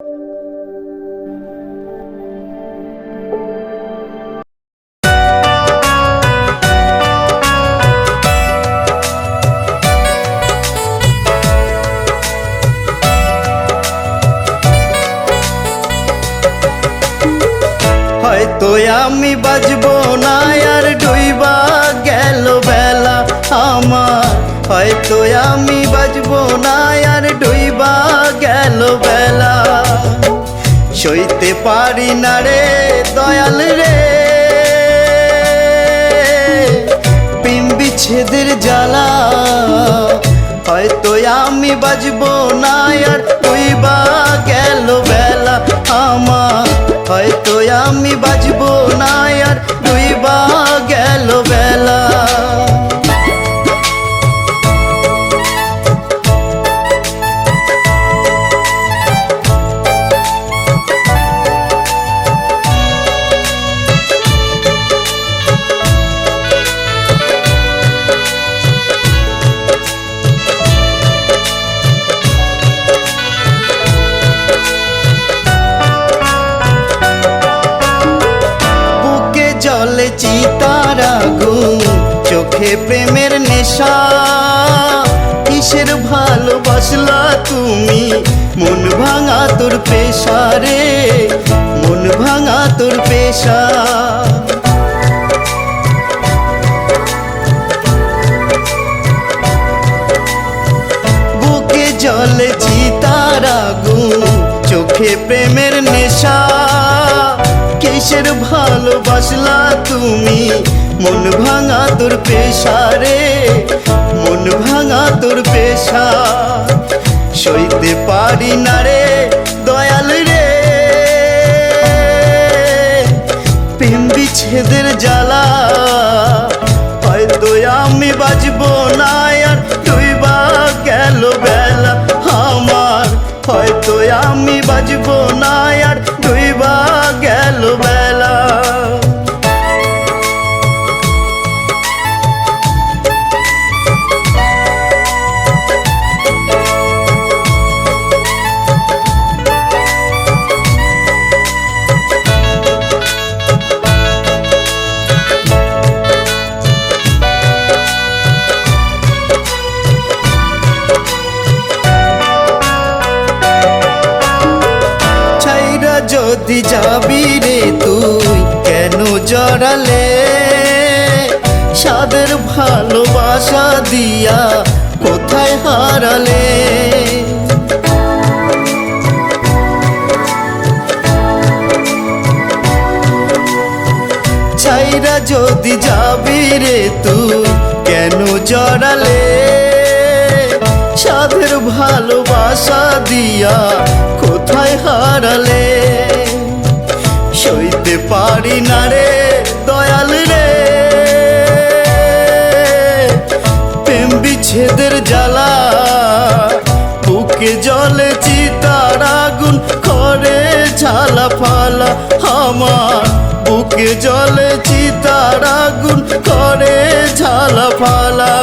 you. হয়তো আমি বাজবো না আর ডুইবা গেল বেলা আমার। হয়তো আমি বাজবো না আর ডুইবা গেল বেলা। সইতে পারি না রে দয়াল রে। বিচ্ছেদের জ্বালা। হয়তো আমি বাজবো না বাজবো চিতার আগুন। চোখে প্রেমের নেশা। কিসের ভালোবাসলা তুমি? মন ভাঙা তোর পেশা রে। মন ভাঙা তোর পেশা। বুকে জলে চিতার আগুন। চোখে প্রেমের নেশা। কিসের ভালোবাসলা তুমি? মন ভাঙা তোর পেশা রে মন ভাঙা তোর পেশা। সইতে পারি না রে দয়াল রে। প্রেম বিচ্ছেদের জ্বালা, হয়তো আমি বাজবো না আর তুই বা গেল বেলা। আমার হয়তো আমি যদি যাবি রে তুই, কেন জড়ালে? সাদের ভালোবাসা দিয়া কোথায় হারালে? ছাইরা যদি যাবি রে তুই, কেন জড়ালে? সাধের ভালোবাসা দিয়া কোথায় হারালে? পারি না রে, দয়াল রে। প্রেম বিচ্ছেদের জ্বালা, বুকে জলে চিতার আগুন করে ঝালা ফালা আমার। বুকে জলে চিতার আগুন করে ঝালা ফালা।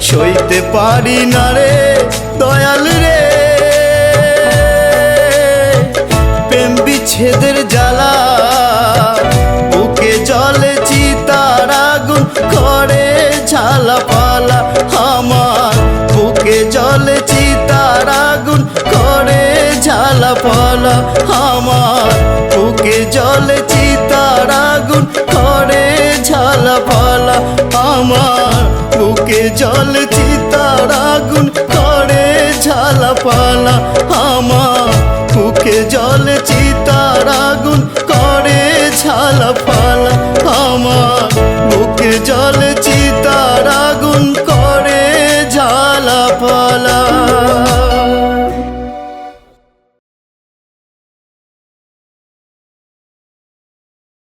সইতে পারি না রে, দয়াল রে। বিচ্ছেদের করে ঝালা পালা আমার বুকে জলে চিতার আগুন। করে ঝালা পালা আমার বুকে জলে চিতার আগুন। করে ঝালা পালা আমার বুকে জল চিতার আগুন। করে ঝালা পালা আমার বুকে জল চিতার